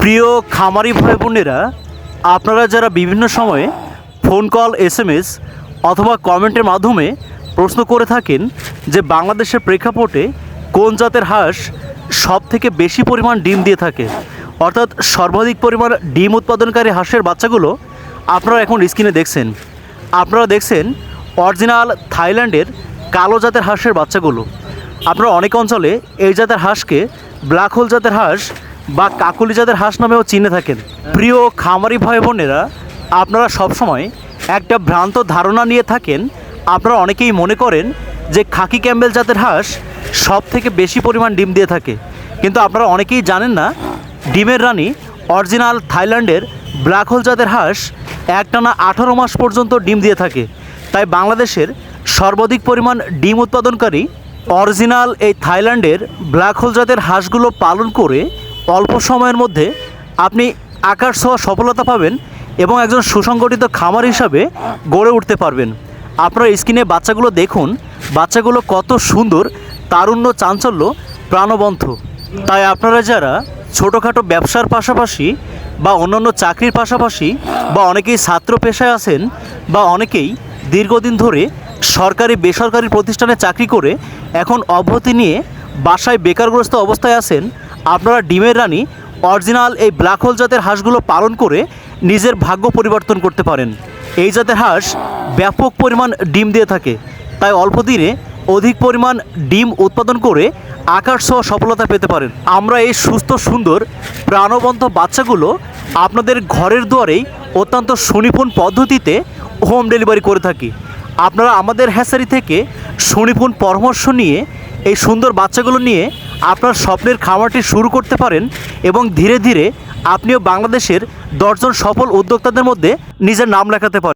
প্রিয় খামারি ভাই বোনেরা, আপনারা যারা বিভিন্ন সময়ে phone call S M S অথবা কমেন্টের মাধ্যমে প্রশ্ন করে থাকেন যে বাংলাদেশের প্রেক্ষাপটে কোন জাতের হাঁস সব থেকে বেশি পরিমাণ ডিম দিয়ে থাকে, অর্থাৎ সর্বাধিক পরিমাণ ডিম উৎপাদনকারী হাঁসের বাচ্চাগুলো আপনারা এখন স্ক্রিনে দেখছেন। আপনারা দেখছেন অরিজিনাল থাইল্যান্ডের কালো জাতের হাঁসের বাচ্চাগুলো। আপনারা অনেক অঞ্চলে এই জাতের হাঁসকে ব্ল্যাক হোল জাতের হাঁস বা কাকুলি জাতের হাঁস নামেও চিনে থাকেন, প্রিয় খামারি ভাই বোনেরা, আপনারা সবসময় একটা ভ্রান্ত ধারণা নিয়ে থাকেন। আপনারা অনেকেই মনে করেন যে খাকি ক্যাম্বেল জাতের হাঁস সব থেকে বেশি পরিমাণ ডিম দিয়ে থাকে। কিন্তু আপনারা অনেকেই জানেন না, ডিমের রানী অরিজিনাল থাইল্যান্ডের ব্ল্যাক হোল জাতের হাঁস একটানা আঠারো মাস পর্যন্ত ডিম দিয়ে থাকে। তাই বাংলাদেশের সর্বাধিক পরিমাণ ডিম উৎপাদনকারী অরিজিনাল এই থাইল্যান্ডের ব্ল্যাক হোল জাতের হাঁসগুলো পালন করে অল্প সময়ের মধ্যে আপনি আকাশ ছোঁয়া সফলতা পাবেন এবং একজন সুসংগঠিত খামার হিসাবে গড়ে উঠতে পারবেন। আপনারা স্ক্রিনে বাচ্চাগুলো দেখুন, বাচ্চাগুলো কত সুন্দর, তারুণ্য, চাঞ্চল্য, প্রাণবন্ত। তাই আপনারা যারা ছোটোখাটো ব্যবসার পাশাপাশি বা অন্যান্য চাকরির পাশাপাশি বা অনেকেই ছাত্র পেশায় আছেন বা অনেকেই দীর্ঘদিন ধরে সরকারি, বেসরকারি প্রতিষ্ঠানে চাকরি করে এখন অব্যাহতি নিয়ে বাসায় বেকারগ্রস্ত অবস্থায় আছেন আপনারা ডিমের রানী অরিজিনাল এই ব্ল্যাক হোল জাতের হাঁসগুলো পালন করে নিজের ভাগ্য পরিবর্তন করতে পারেন। এই জাতের হাঁস ব্যাপক পরিমাণ ডিম দিয়ে থাকে। তাই অল্প দিনে অধিক পরিমাণ ডিম উৎপাদন করে আকাশ সহ সফলতা পেতে পারেন। আমরা এই সুস্থ, সুন্দর, প্রাণবন্ত বাচ্চাগুলো আপনাদের ঘরের দুয়ারেই অত্যন্ত সুনিপুণ পদ্ধতিতে হোম ডেলিভারি করে থাকি। আপনারা আমাদের হ্যাসারি থেকে সুনিপুণ পরামর্শ নিয়ে এই সুন্দর বাচ্চাগুলো নিয়ে আপনার স্বপ্নের খামারটি শুরু করতে পারেন এবং ধীরে ধীরে আপনিও বাংলাদেশের দশজন সফল উদ্যোক্তাদের মধ্যে নিজের নাম লেখাতে পারেন।